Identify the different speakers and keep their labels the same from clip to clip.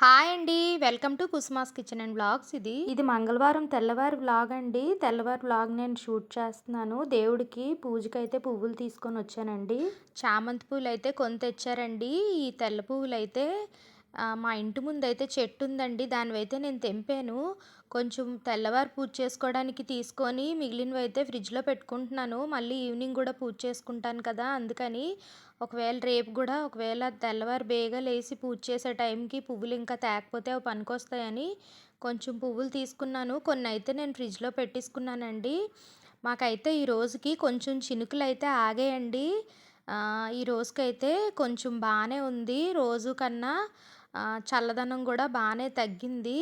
Speaker 1: Hi అండి. Welcome to Kusuma's kitchen and blogs ఇది ఇది మంగళవారం తెల్లవారి బ్లాగ్ అండి. తెల్లవారి బ్లాగ్ నేను షూట్ చేస్తున్నాను. దేవుడికి పూజకి అయితే పువ్వులు తీసుకొని వచ్చానండి. చామంతి పువ్వులు అయితే కొని తెచ్చారండి. ఈ తెల్ల పువ్వులు అయితే మా ఇంటి ముందు అయితే చెట్టు ఉందండి దానివైతే నేను తెంపాను. కొంచెం తెల్లవారు పూజ చేసుకోవడానికి తీసుకొని మిగిలినవి అయితే ఫ్రిడ్జ్లో పెట్టుకుంటున్నాను. మళ్ళీ ఈవినింగ్ కూడా పూజ చేసుకుంటాను కదా అందుకని ఒకవేళ రేపు కూడా ఒకవేళ తెల్లవారు బేగా లేసి పూజ చేసే టైంకి పువ్వులు ఇంకా తేకపోతే అవి పనికొస్తాయని కొంచెం పువ్వులు తీసుకున్నాను. కొన్ని అయితే నేను ఫ్రిడ్జ్లో పెట్టేసుకున్నానండి. మాకైతే ఈ రోజుకి కొంచెం చినుకులు అయితే ఆగేయండి ఈ రోజుకైతే కొంచెం బాగానే ఉంది. రోజు కన్నా చల్లదనం కూడా బాగానే తగ్గింది.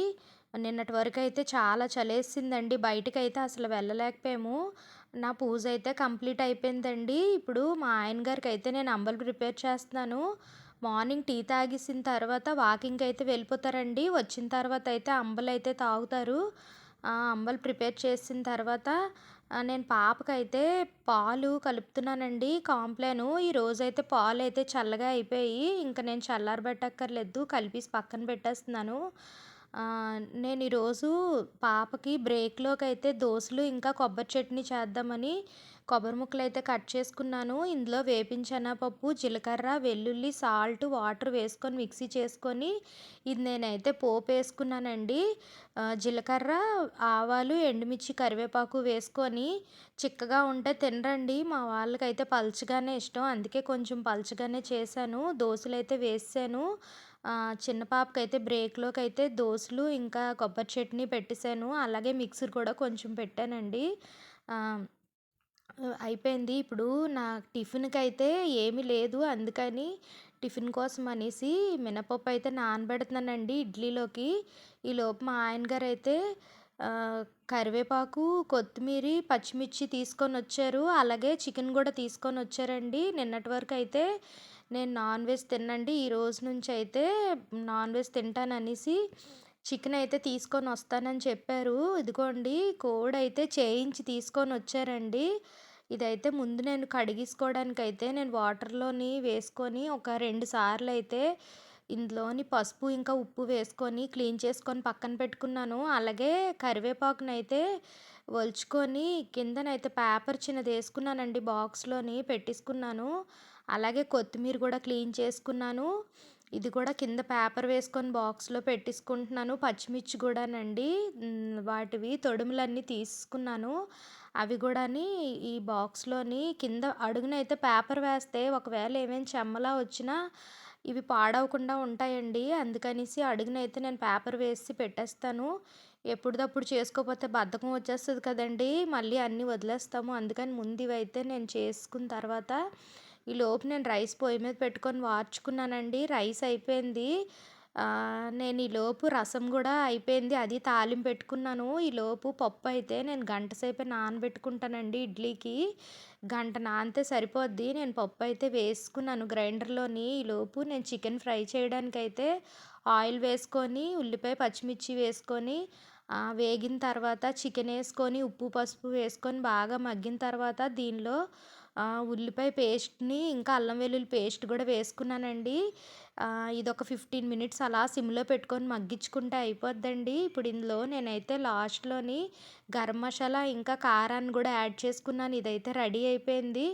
Speaker 1: నిన్నటి వరకు అయితే చాలా చలేసిందండి. బయటకైతే అసలు వెళ్ళలేకపోయాము. నా పూజ అయితే కంప్లీట్ అయిపోయిందండి. ఇప్పుడు మా ఆయన గారికి అయితే నేను అంబలు ప్రిపేర్ చేస్తున్నాను. మార్నింగ్ టీ తాగేసిన తర్వాత వాకింగ్కి అయితే వెళ్ళిపోతారండి. వచ్చిన తర్వాత అయితే అంబలు అయితే తాగుతారు. అంబలు ప్రిపేర్ చేసిన తర్వాత నేను పాపకైతే పాలు కలుపుతున్నానండి కాంప్లాను. ఈ రోజైతే పాలు అయితే చల్లగా అయిపోయి ఇంకా నేను చల్లారబెట్టక్కర్లేదు కలిపేసి పక్కన పెట్టేస్తున్నాను. నేను ఈరోజు పాపకి బ్రేక్లోకి అయితే దోశలు ఇంకా కొబ్బరి చట్నీ చేద్దామని కొబ్బరి ముక్కలు అయితే కట్ చేసుకున్నాను. ఇందులో వేపించనపప్పు జీలకర్ర వెల్లుల్లి సాల్ట్ వాటర్ వేసుకొని మిక్సీ చేసుకొని ఇది నేనైతే పోపు వేసుకున్నానండి. జీలకర్ర ఆవాలు ఎండుమిర్చి కరివేపాకు వేసుకొని చిక్కగా ఉంటే తినరండి. మా వాళ్ళకైతే పల్చగానే ఇష్టం. అందుకే కొంచెం పల్చగానే చేశాను. దోశలు అయితే వేసాను. చిన్న పాపకైతే బ్రేక్లోకి అయితే దోశలు ఇంకా కొబ్బరి చట్నీ పెట్టేశాను. అలాగే మిక్సర్ కూడా కొంచెం పెట్టానండి. అయిపోయింది. ఇప్పుడు నా టిఫిన్కి అయితే ఏమీ లేదు. అందుకని టిఫిన్ కోసం అనేసి మినపప్పు అయితే నానబెడుతున్నానండి ఇడ్లీలోకి. ఈలోపు మా ఆయన గారు అయితే కరివేపాకు కొత్తిమీర పచ్చిమిర్చి తీసుకొని వచ్చారు అలాగే చికెన్ కూడా తీసుకొని వచ్చారండి నిన్నటి వరకు అయితే నేను నాన్ వెజ్ తినండి ఈ రోజు నుంచి అయితే నాన్ వెజ్ తింటాననేసి చికెన్ అయితే తీసుకొని వస్తానని చెప్పారు. ఇదిగోండి కోడ్ అయితే చేయించి తీసుకొని వచ్చారండి. ఇదైతే ముందు నేను కడిగేసుకోవడానికి అయితే నేను వాటర్లోని వేసుకొని ఒక రెండు సార్లు అయితే ఇందులోని పసుపు ఇంకా ఉప్పు వేసుకొని క్లీన్ చేసుకొని పక్కన పెట్టుకున్నాను. అలాగే కరివేపాకునైతే ఒలుచుకొని కిందనైతే పేపర్ చిన్నది వేసుకున్నానండి బాక్స్లోని పెట్టేసుకున్నాను. అలాగే కొత్తిమీర కూడా క్లీన్ చేసుకున్నాను. ఇది కూడా కింద పేపర్ వేసుకొని బాక్స్లో పెట్టేసుకుంటున్నాను. పచ్చిమిర్చి కూడానండి. వాటివి తొడుములన్నీ తీసుకున్నాను. అవి కూడాని ఈ బాక్స్లోని కింద అడుగునైతే పేపర్ వేస్తే ఒకవేళ ఏమైనా చెమ్మలా వచ్చినా ఇవి పాడవకుండా ఉంటాయండి. అందుకనేసి అడుగునైతే నేను పేపర్ వేసి పెట్టేస్తాను. ఎప్పుడప్పుడు చేసుకోకపోతే బద్ధకం వచ్చేస్తుంది కదండి. మళ్ళీ అన్నీ వదిలేస్తాము. అందుకని ముందు ఇవైతే నేను చేసుకున్న తర్వాత ఈ లోపు నేను రైస్ పొయ్యి మీద పెట్టుకొని వార్చుకున్నానండి. రైస్ అయిపోయింది. నేను ఈ లోపు రసం కూడా అయిపోయింది. అది తాలింపు పెట్టుకున్నాను. ఈ లోపు పప్పు అయితే నేను గంట సేపు నానబెట్టుకుంటానండి ఇడ్లీకి. గంట నానితే సరిపోద్ది. నేను పప్పు అయితే వేసుకున్నాను గ్రైండర్లోని. ఈ లోపు నేను చికెన్ ఫ్రై చేయడానికైతే ఆయిల్ వేసుకొని ఉల్లిపాయ పచ్చిమిర్చి వేసుకొని వేగిన తర్వాత చికెన్ వేసుకొని ఉప్పు పసుపు వేసుకొని బాగా మగ్గిన తర్వాత దీనిలో ఉల్లిపాయ పేస్ట్ని ఇంకా అల్లం వెల్లుల్లి పేస్ట్ కూడా వేసుకున్నానండి. ఇది ఒక ఫిఫ్టీన్ మినిట్స్ అలా సిమ్లో పెట్టుకొని మగ్గించుకుంటే అయిపోద్దండి. ఇప్పుడు ఇందులో నేనైతే లాస్ట్లోని గరం మసాలా ఇంకా కారాన్ని కూడా యాడ్ చేసుకున్నాను. ఇదైతే రెడీ అయిపోయింది.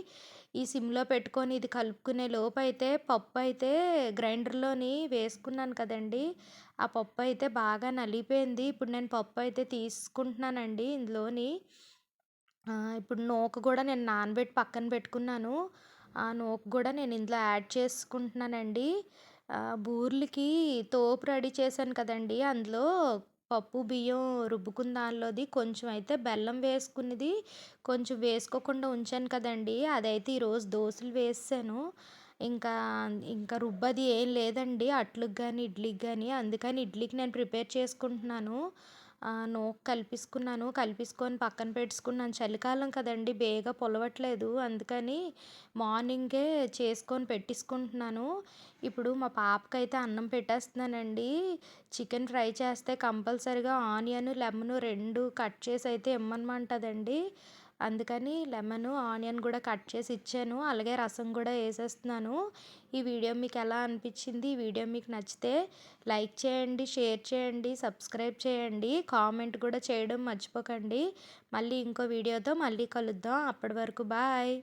Speaker 1: ఈ సిమ్లో పెట్టుకొని ఇది కలుపుకునే లోపు అయితే పప్పు అయితే గ్రైండర్లోని వేసుకున్నాను కదండి. ఆ పప్పు అయితే బాగా నలిపోయింది ఇప్పుడు నేను పప్పు అయితే తీసుకుంటున్నానండి ఇందులోని. ఇప్పుడు నూక కూడా నేను నానబెట్టి పక్కన పెట్టుకున్నాను. ఆ నూక కూడా నేను ఇందులో యాడ్ చేసుకుంటున్నానండి. బూర్లకి తోపు రెడీ చేశాను కదండి. అందులో పప్పు బియ్యం రుబ్బుకున్న దానిలోది కొంచెం అయితే బెల్లం వేసుకున్నది కొంచెం వేసుకోకుండా ఉంచాను కదండి. అదైతే ఈరోజు దోశలు వేసాను. ఇంకా ఇంకా రుబ్బది ఏం లేదండి. అట్లకు కానీ ఇడ్లీకి కానీ అందుకని ఇడ్లీకి నేను ప్రిపేర్ చేసుకుంటున్నాను. నూక కలిపేసుకున్నాను. కలిపేసుకొని పక్కన పెట్టుకున్నాను. చలికాలం కదండి బేగా పొలవట్లేదు. అందుకని మార్నింగే చేసుకొని పెట్టేసుకుంటున్నాను. ఇప్పుడు మా పాపకైతే అన్నం పెట్టేస్తున్నానండి. చికెన్ ఫ్రై చేస్తే కంపల్సరిగా ఆనియన్ లెమన్ రెండు కట్ చేసి అయితే ఇమ్మనమంటదండి. అందుకని లెమన్ ఆనియన్ కూడా కట్ చేసి ఇచ్చాను. అలాగే రసం కూడా వేసేస్తున్నాను. ఈ వీడియో మీకు ఎలా అనిపించింది? ఈ వీడియో మీకు నచ్చితే లైక్ చేయండి షేర్ చేయండి సబ్స్క్రైబ్ చేయండి. కామెంట్ కూడా చేయడం మర్చిపోకండి. మళ్ళీ ఇంకో వీడియోతో మళ్ళీ కలుద్దాం. అప్పటి వరకు బాయ్.